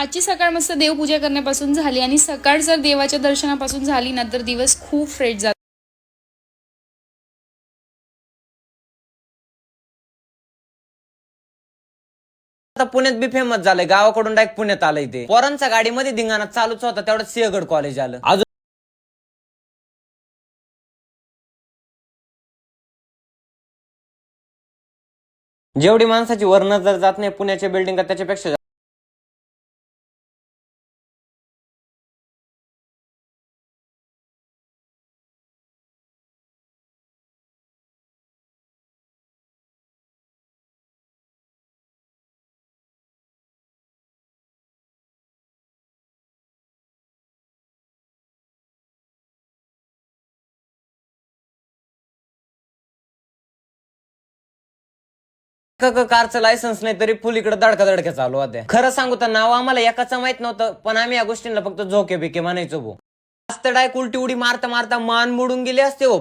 आजची सकाळ मस्त देवपूजा करण्यापासून झाली आणि सकाळ जर देवाच्या दर्शनापासून झाली ना तर दिवस खूप फ्रेश जातो. आता पुण्यात बी फेमस झालंय. गावाकडून डायरेक्ट पुण्यात आलंय ते. पोरांच्या गाडीमध्ये धिंगाणा चालूच होता तेवढं सिंहगड कॉलेज आलं. अजून जेवढी माणसाची वर्ण जर जात नाही पुण्याच्या बिल्डिंग त्याच्यापेक्षा क- कारचं लायसन्स नाही तरी फुल इकडे दडका दडक्या चालू होत्या. खरं सांगू तर नाव आम्हाला एकाचं माहीत नव्हतं पण आम्ही या गोष्टींना फक्त झोके बिके म्हणायचो भाऊ आज तर उलटी उडी मारता मारता मान मोडून गेले असते हो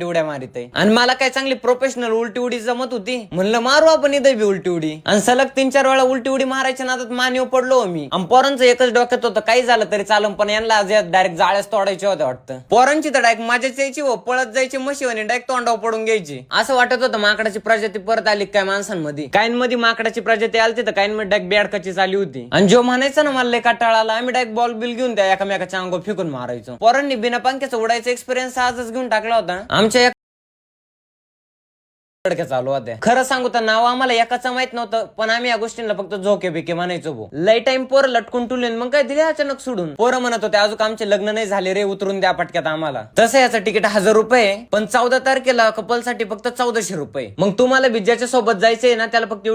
आज उड्या मारित आहे. आणि मला काय चांगली प्रोफेशनल उलटी उडी जमत होती? म्हणलं मारू आपण इथे बी उलटी उडी आणि सलग तीन चार वेळा उलटी उडी मारायच्या नादात मानेव पडलो मी. आणि पोरांचं एकच डोक्यात होतं काही झालं तरी चालून. पण यांना डायरेक्ट जाळ्याच तोडायचे होते वाटतं. पोरांची तर डायरेक्ट मजाच यायची व पळत जायची म्हशी आणि डायरेक्ट तोंडावर पडून घ्यायची. असं वाटत होतं माकडाची प्रजाती परत आली काय माणसांमध्ये? काहींमध्ये माकडाची प्रजाती आली तर काहींमध्ये डायरेक्ट बेडकाची चाली होती. आणि जो म्हणायचं ना मला कटाळाला आम्ही डायरेक्ट बॉल बिल घेऊन त्या एकामेकाच्या अंगो फेकून मारायचो. पोरांनी बिना पंख्याचा उडायचा एक्सपिरियन्स आजच घेऊन टाकला होता. आमच्या एक लडक्या चालू होत्या. खरं सांगू तर नाव आम्हाला एकाचं माहीत नव्हतं पण आम्ही या गोष्टींना फक्त झोके बिके म्हणायचो भो. लय टाइम पोरं लटकून टुलेन मग काय दिले अचानक सोडून. पोरं म्हणत होते अजून आमचे लग्न नाही झाले रे उतरून द्या पटक्यात आम्हाला. तसं याचं तिकीट हजार रुपये पण चौदा तारखेला कपलसाठी फक्त चौदाशे रुपये मग तुम्हाला बिज्याच्या सोबत जायचंय ना त्याला फक्त